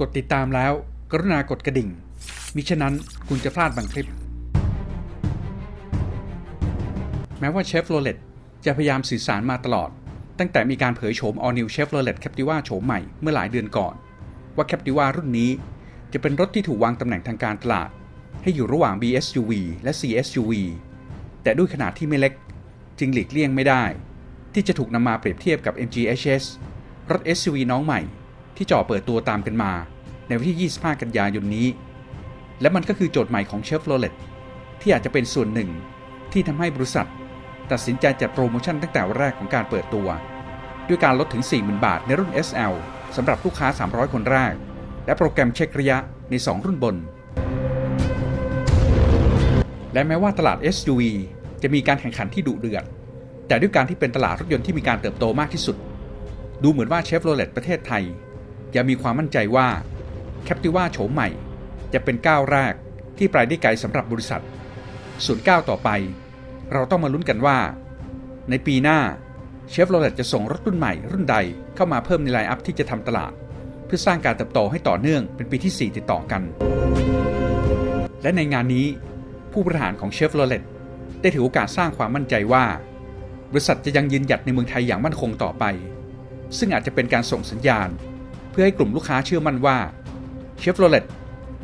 กดติดตามแล้ว กรุณากดกระดิ่ง มิฉะนั้นคุณจะพลาดบางคลิป แม้ว่าเชฟโรเลตจะพยายามสื่อสารมาตลอด ตั้งแต่มีการเผยโฉม All New Chevrolet Captiva โฉมใหม่เมื่อหลายเดือนก่อน ว่า Captiva รุ่นนี้จะเป็นรถที่ถูกวางตำแหน่งทางการตลาด ให้อยู่ระหว่าง BSUV และ CSUV แต่ด้วยขนาดที่ไม่เล็กจึงหลีกเลี่ยงไม่ได้ ที่จะถูกนำมาเปรียบเทียบกับ MGHS รถ SUV น้องใหม่ ที่จ่อเปิดตัวตามกันมา ในวันที่ 25 กันยายนนี้ และมันก็คือโจทย์ใหม่ของ Chevrolet ที่อาจจะเป็นส่วนหนึ่งที่ทำให้บริษัท ตัดสินใจจัดโปรโมชั่นตั้งแต่วันแรกของการเปิดตัว ด้วยการลดถึง 40,000 บาทในรุ่น SL สำหรับลูกค้า 300 คนแรก และโปรแกรมเช็คระยะใน 2 รุ่นบน และแม้ว่าตลาด SUV จะมีการแข่งขันที่ดุเดือด แต่ด้วยการที่เป็นตลาดรถยนต์ที่มีการเติบโตมากที่สุด ดูเหมือนว่าเชฟโรเลตประเทศไทย ยังมีความมั่นใจว่า Captiva โฉมใหม่ จะเป็นก้าวแรกที่ไปได้ไกลสำหรับบริษัท ส่วนก้าวต่อไป เราต้องมาลุ้นกันว่า ในปีหน้าเชฟโรเลตจะส่งรถรุ่นใหม่รุ่นใดเข้ามาเพิ่มในไลน์อัพที่จะทำตลาด เพื่อสร้างการเติบโตให้ต่อเนื่องเป็นปีที่ 4 ติดต่อกัน และในงานนี้ ผู้บริหารของเชฟโรเลตได้ถือโอกาสสร้างความมั่นใจว่า บริษัทจะยังยืนหยัดในเมืองไทยอย่างมั่นคงต่อไป ซึ่งอาจจะเป็นการส่งสัญญาณ พื่อให้กลุ่มลูกค้าเชื่อมั่นว่าเชฟโรเลต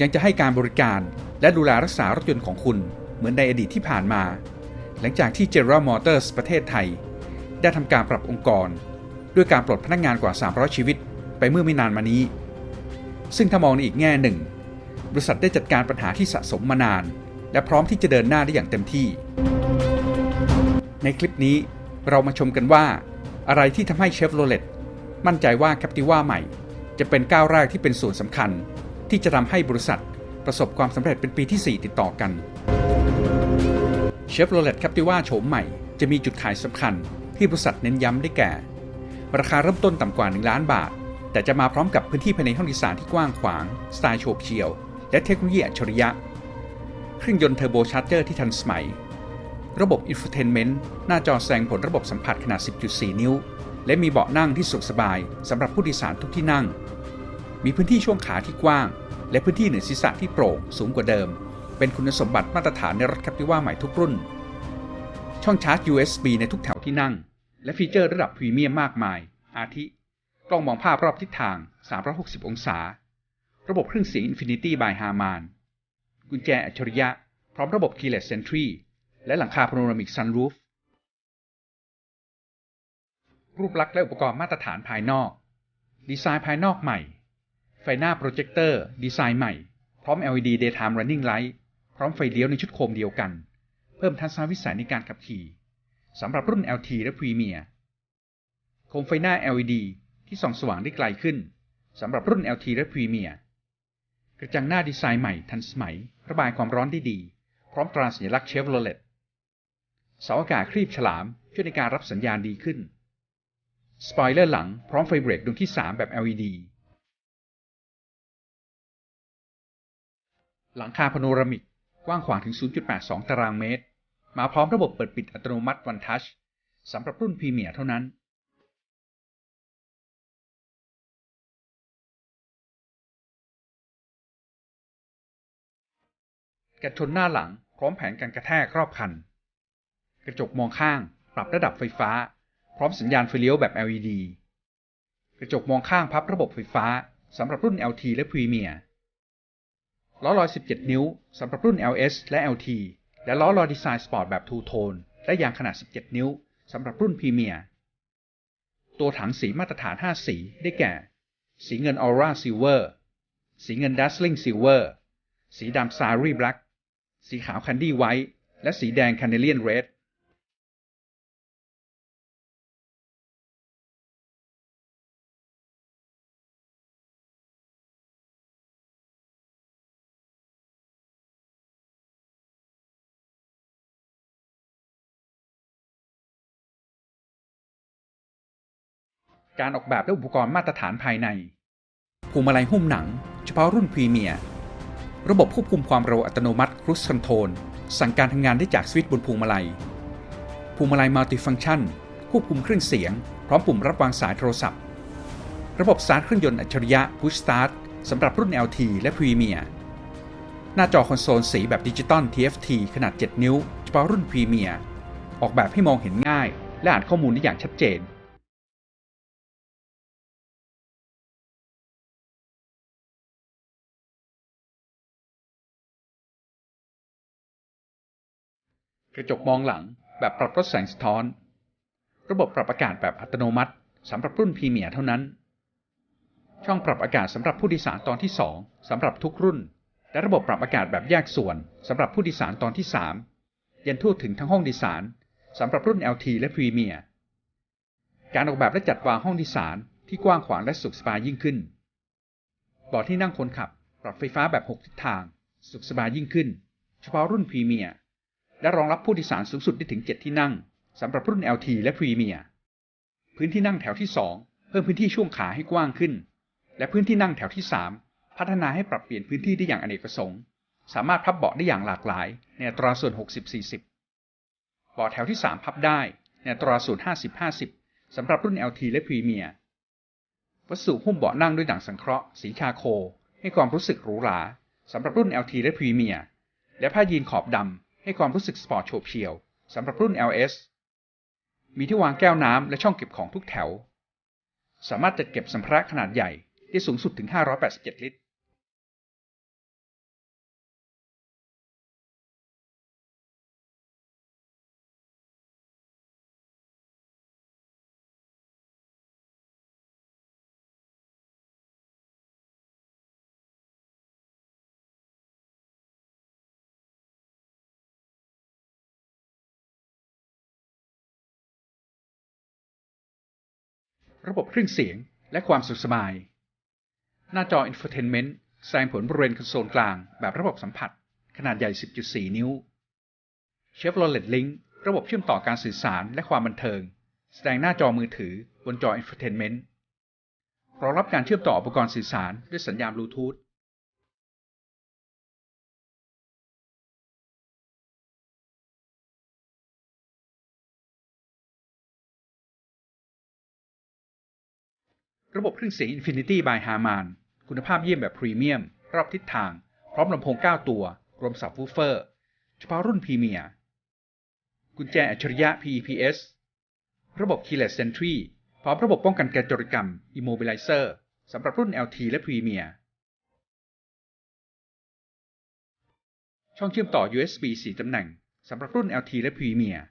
ยังจะให้การบริการและดูแลรักษารถยนต์ของคุณเหมือนในอดีตที่ผ่านมา หลังจากที่ General Motors ประเทศไทย ได้ทำการปรับองค์กร ด้วยการปลดพนักงานกว่า 300 ชีวิต ไปเมื่อไม่นานมานี้ ซึ่งถ้ามองในอีกแง่หนึ่ง บริษัทได้จัดการปัญหาที่สะสมมานาน และพร้อมที่จะเดินหน้าได้อย่างเต็มที่ ในคลิปนี้เรามาชมกันว่า อะไรที่ทำให้เชฟโรเลตมั่นใจว่า Captiva ใหม่ จะเป็นก้าวแรกที่เป็นส่วนสำคัญ ที่จะทำให้บริษัทประสบความสำเร็จเป็นปีที่ 4 ติดต่อกันเชฟโรเลต Captiva โฉมใหม่จะมีจุดขายสำคัญที่บริษัทเน้นย้ำได้แก่ ราคาเริ่มต้นต่ำกว่า 1 ล้านบาท แต่จะมาพร้อมกับพื้นที่ภายในห้องโดยสารที่กว้างขวาง สไตล์โฉบเฉี่ยว และเทคโนโลยีอัจฉริยะ เครื่องยนต์เทอร์โบชาร์เจอร์ที่ทันสมัย ระบบอินโฟเทนเมนต์หน้าจอแสดงผลระบบสัมผัสขนาด 10.4 นิ้ว และมีเบาะนั่งที่สุขสบายสำหรับผู้โดยสารทุกที่นั่ง มีพื้นที่ช่วงขาที่กว้าง และพื้นที่เหนือศีรษะที่โปร่งสูงกว่าเดิม เป็นคุณสมบัติมาตรฐานในรถ Captiva ใหม่ทุกรุ่น ช่องชาร์จ USB ในทุกแถวที่นั่ง และฟีเจอร์ระดับพรีเมียมมากมาย อาทิ กล้องมองภาพรอบทิศทาง 360 องศา ระบบเครื่องเสียง Infinity by Harman กุญแจอัจฉริยะ พร้อมระบบ Keyless Entry และหลังคา Panoramic Sunroof รู รูปลักษณ์และอุปกรณ์มาตรฐานภายนอก ดีไซน์ภายนอกใหม่ ไฟหน้าโปรเจคเตอร์ดีไซน์ใหม่ พร้อม LED Daytime Running Light พร้อมไฟเลี้ยวในชุดโคมเดียวกัน เพิ่มทัศนวิสัยในการขับขี่สำหรับรุ่น LT และ Premier โคมไฟหน้า LED ที่ส่องสว่างได้ไกลขึ้นสำหรับรุ่น LT และ Premier กระจังหน้าดีไซน์ใหม่ทันสมัย ระบายความร้อนได้ดี พร้อมตราสัญลักษณ์เชฟโรเลตเสาอากาศครีบฉลามช่วยในการรับสัญญาณดีขึ้น สปอยเลอร์หลังพร้อมไฟเบรกดวงที่ 3 แบบ LED หลังคาพโนรามิก กว้างขวางถึง 0.82 ตารางเมตร มาพร้อมระบบเปิดปิดอัตโนมัติ One Touch สำหรับรุ่นพรีเมียร์เท่านั้น กันชนหน้าหลังพร้อมแผนการกระแทกรอบคัน กระจกมองข้าง ปรับระดับไฟฟ้า พร้อมสัญญาณไฟเลี้ยวแบบ LED กระจกมองข้างพับระบบไฟฟ้าสำหรับรุ่น LT และ Premier ล้อลอย 17 นิ้วสำหรับรุ่น LS และ LT และล้อลอยดีไซน์สปอร์ตแบบ Two Tone และยางขนาด 17 นิ้วสำหรับรุ่น Premier ตัวถังสีมาตรฐาน 5 สีได้แก่ สีเงิน Aura Silver สีเงิน Dazzling Silver สีดำ Starry Black สีขาว Candy White และสีแดง Canadian Red การออกแบบและอุปกรณ์มาตรฐานภายในพวงมาลัยหุ้มหนัง เฉพาะรุ่นพรีเมียร์ระบบควบคุมความเร็วอัตโนมัติ Cruise Control สั่งการทำงานได้จากสวิตช์บนพวงมาลัยพวงมาลัยมัลติฟังชันควบคุมเครื่องเสียง พร้อมปุ่มรับวางสายโทรศัพท์ ระบบสตาร์ทเครื่องยนต์อัจฉริยะ Push Start สำหรับรุ่น LT และ Premier หน้าจอคอนโซลสีแบบดิจิตอล TFT ขนาด 7 นิ้ว เฉพาะรุ่น Premier ออกแบบให้มองเห็นง่าย และอ่านข้อมูลได้อย่างชัดเจน กระจกมองหลังแบบปรับลดแสงสะท้อน ระบบปรับอากาศแบบอัตโนมัติสำหรับรุ่นพรีเมียร์เท่านั้น ช่องปรับอากาศสำหรับผู้โดยสารตอนที่ 2สำหรับทุกรุ่น และระบบปรับอากาศแบบแยกส่วนสำหรับผู้โดยสารตอนที่ 3 ยันทั่วถึงทั้งห้องโดยสารสำหรับรุ่น LT และพรีเมียร์การออกแบบและจัดวางห้องโดยสารที่กว้างขวางและสุขสบายยิ่งขึ้นเบาะที่นั่งคนขับปรับไฟฟ้าแบบ 6 ทิศทาง สุขสบายยิ่งขึ้น เฉพาะรุ่นพรีเมียร์ และรองรับผู้โดยสารสูงสุดได้ถึง 7 ที่นั่งสำหรับรุ่น LT และพรีเมียร์พื้นที่นั่งแถวที่ 2 เพิ่มพื้นที่ช่วงขาให้กว้างขึ้น และพื้นที่นั่งแถวที่ 3 พัฒนาให้ปรับเปลี่ยนพื้นที่ได้อย่างอเนกประสงค์ สามารถพับเบาะได้อย่างหลากหลาย ในอัตราส่วน 60-40 เบาะแถวที่ 3 พับได้ในอัตราส่วน 50-50 สำหรับรุ่น LT และพรีเมียร์วัสดุหุ้มเบาะนั่งด้วยหนังสังเคราะห์สีชาโค ให้ความรู้สึกหรูหราสำหรับรุ่น LT และพรีเมียร์และผ้ายีนขอบดำ ให้ความรู้สึกสปอร์ตโฉบเฉี่ยวสำหรับรุ่น LS มีที่วางแก้วน้ำและช่องเก็บของทุกแถว สามารถจัดเก็บสัมภาระขนาดใหญ่ได้สูงสุดถึง 587 ลิตร ระบบเครื่องเสียง และความสุขสบาย หน้าจอ Infotainment แสดงผลบริเวณคอนโซลกลางแบบระบบสัมผัส ขนาดใหญ่ 10.4 นิ้ว Chevrolet Link ระบบเชื่อมต่อการสื่อสารและความบันเทิง แสดงหน้าจอมือถือบนจอ Infotainment รองรับการเชื่อมต่ออุปกรณ์สื่อสารด้วยสัญญาณบลูทูธ ระบบเครื่องเสียง Infinity by Harman คุณภาพเยี่ยมแบบพรีเมียม รอบทิศทาง พร้อมลำโพง 9 ตัว รวมสับวูเฟอร์ เฉพาะรุ่นพรีเมียร์กุญแจอัจฉริยะ PEPS ระบบ Keyless Entry พร้อมระบบป้องกันการจรกรรม Immobilizer สำหรับรุ่น LT และพรีเมียร์ช่องเชื่อมต่อ USB 4 ตำแหน่งสำหรับรุ่น LT และพรีเมียร์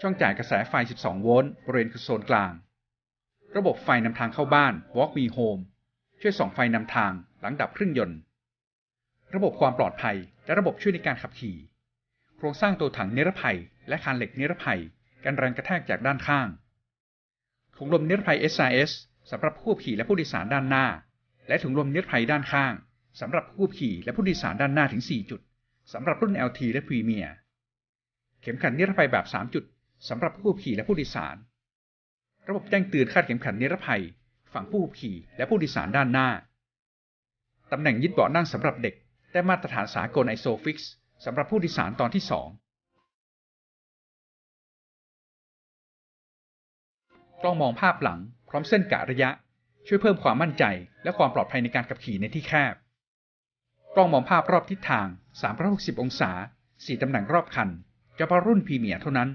ช่องจ่ายกระแสไฟ 12 โวลต์บริเวณคอนโซลกลาง ระบบไฟนำทางเข้าบ้าน Walk Me Home ช่วยส่องไฟนำทางหลังดับเครื่องยนต์ ระบบความปลอดภัย และระบบช่วยในการขับขี่ โครงสร้างตัวถังนิรภัย และคานเหล็กนิรภัย กันแรงกระแทกจากด้านข้างถุงลมนิรภัย SRS สำหรับผู้ขี่และผู้โดยสารด้านหน้า และถุงลมนิรภัยด้านข้างสำหรับผู้ขี่และผู้โดยสารด้านหน้าถึง 4 จุดสำหรับรุ่น LT และพรีเมียร์เข็มขัดนิรภัยแบบ 3 จุดสำหรับผู้ขี่และผู้โดยสาร ระบบแจ้งเตือนคาดเข็มขัดนิรภัย ฝั่งผู้ขับขี่และผู้โดยสารด้านหน้า ตำแหน่งยึดเบาะนั่งสำหรับเด็ก ได้มาตรฐานสากล ISOFIX สำหรับผู้โดยสารตอนที่ 2 กล้องมองภาพหลัง พร้อมเส้นกะระยะ ช่วยเพิ่มความมั่นใจ และความปลอดภัยในการขับขี่ในที่แคบ กล้องมองภาพรอบทิศทาง 360 องศา 4 ตำแหน่งรอบคัน เฉพาะรุ่นพรีเมียร์เท่านั้น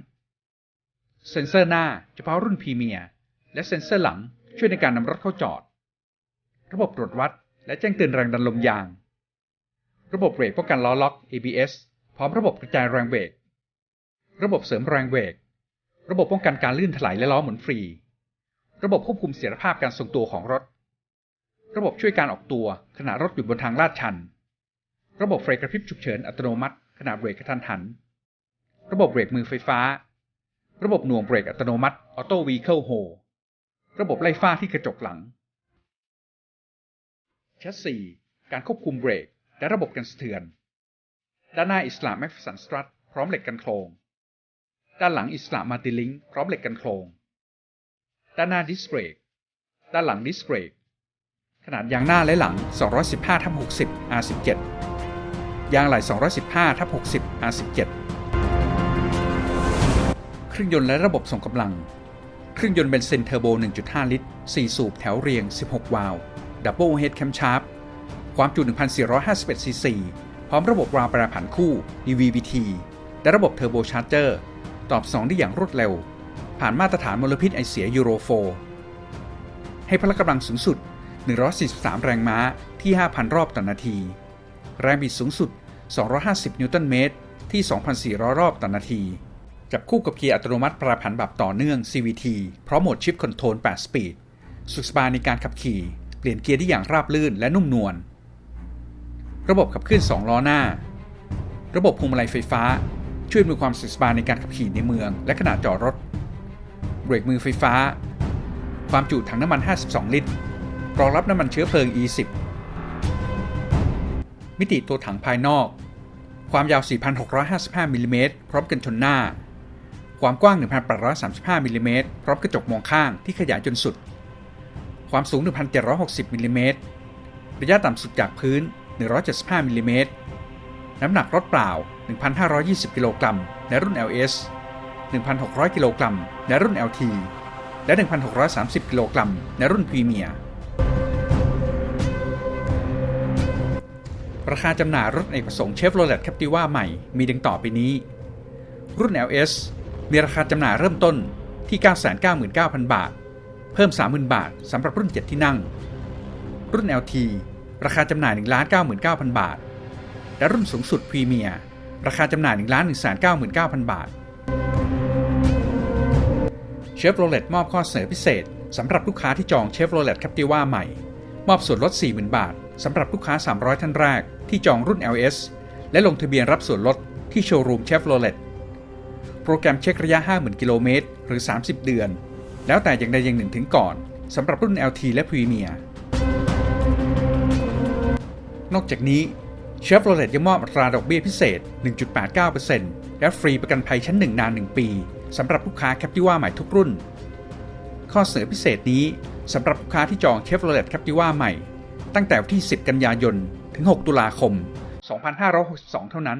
เซ็นเซอร์หน้าเฉพาะรุ่นพรีเมียร์และเซ็นเซอร์หลังช่วยในการนำรถเข้าจอด ระบบตรวจวัดและแจ้งเตือนแรงดันลมยาง ระบบเบรกป้องกันล้อล็อก ABS พร้อมระบบกระจายแรงเบรก ระบบเสริมแรงเบรก ระบบป้องกันการลื่นถลายและล้อหมุนฟรี ระบบควบคุมเสถียรภาพการทรงตัวของรถ ระบบช่วยการออกตัวขณะรถอยู่บนทางลาดชัน ระบบไฟกระพริบฉุกเฉินอัตโนมัติขณะเบรกกระทันหัน ระบบเบรกมือไฟฟ้า ระบบหน่วงเบรกอัตโนมัติ Auto Vehicle Hold ระบบไล่ฟ้าที่กระจกหลังแชสซีการควบคุมเบรก และระบบกันสะเทือน ด้านหน้าอิสลามแม็กสันสตรัทพร้อมเหล็กกันโครง ด้านหลังอิสลามมาติลิงพร้อมเหล็กกันโครง ด้านหน้าดิสเบรก ด้านหลังดิสเบรก ขนาดยางหน้าและหลัง 215ทับ60 R17 ยางไหล่215ทับ60 R17 เครื่องยนต์และระบบส่งกำลัง เครื่องยนต์เบนซินเทอร์โบ 1.5 ลิตร 4 สูบแถวเรียง 16 วาล์วดับเบิลเฮดแคมชาร์ปความจุ 1,451 ซีซี พร้อมระบบรางแปรผันคู่ DVBT และระบบเทอร์โบชาร์เจอร์ตอบสนองได้อย่างรวดเร็ว ผ่านมาตรฐานมลพิษไอเสียยูโร4ให้พละกำลังสูงสุด 143 แรงม้าที่ 5,000 รอบต่อนนาที แรงบิดสูงสุด 250 นิวตันเมตรที่ 2,400 รอบต่อนนาที จับคู่กับเกียร์อัตโนมัติปรผันแบบต่อเนื่อง CVT พร้อมโหมดชิปคอนโทรล 8 สปีด สุขสบายในการขับขี่ เปลี่ยนเกียร์ได้อย่างราบลื่นและนุ่มนวล ระบบขับเคลื่อน 2 ล้อหน้า ระบบพวงมาลัยไฟฟ้า ช่วยอำนวยความสะดสบายในการขับขี่ในเมือง และขณะจอดรถ เบรกมือไฟฟ้า ความจุถังน้ำมัน 52 ลิตร รองรับน้ำมันเชื้อเพลิง E10 มิติตัวถังภายนอก ความยาว 4,655มิลลิเมตรพร้อมกันชนหน้า ความกว้าง 1,835มิลลิเมตรพร้อมกระจกมองข้างที่ขยายจนสุด ความสูง 1,760มิลลิเมตรระยะต่ำสุดจากพื้น 175มิลลิเมตรน้ำหนักรถเปล่า 1,520 กิโลกรัมในรุ่น LS 1,600 กิโลกรัมในรุ่น LT และ 1,630 กิโลกรัมในรุ่นพรีเมียร์ราคาจำหน่ายรถเอกประสงค์ Chevrolet Captiva ใหม่มีดังต่อไปนี้ รุ่น LS มีราคาจำหน่ายเริ่มต้นที่ 999,000 บาท เพิ่ม 30,000 บาทสำหรับรุ่น 7 ที่นั่ง รุ่น LT ราคาจำหน่าย 1,99,000 บาท และรุ่นสูงสุดพรีเมียร์ราคาจำหน่าย 1,199,000 บาท Chevrolet มอบข้อเสนอพิเศษสำหรับลูกค้าที่จอง Chevrolet Captiva ใหม่ มอบส่วนลด 40,000 บาทสำหรับลูกค้า 300 ท่านแรกที่จองรุ่น LS และลงทะเบียนรับส่วนลดที่โชว์รูม Chevrolet โป รแกรมเช็คระยะ 50,000 กิโลเมตร หรือ 30 เดือน แล้วแต่อย่างใดอย่างหนึ่งถึงก่อนสำหรับรุ่น LT และ Premier นอกจากนี้ Chevrolet ยังมอบอัตราดอกเบี้ยพิเศษ 1.89%และฟรีประกันภัยชั้น 1 นาน 1 ปีสำหรับลูกค้า Captiva ใหม่ทุกรุ่น ข้อเสนอพิเศษนี้สำหรับลูกค้าที่จอง Chevrolet Captiva ใหม่ ตั้งแต่วันที่ 10 กันยายน ถึง 6 ตุลาคม 2562 เท่านั้น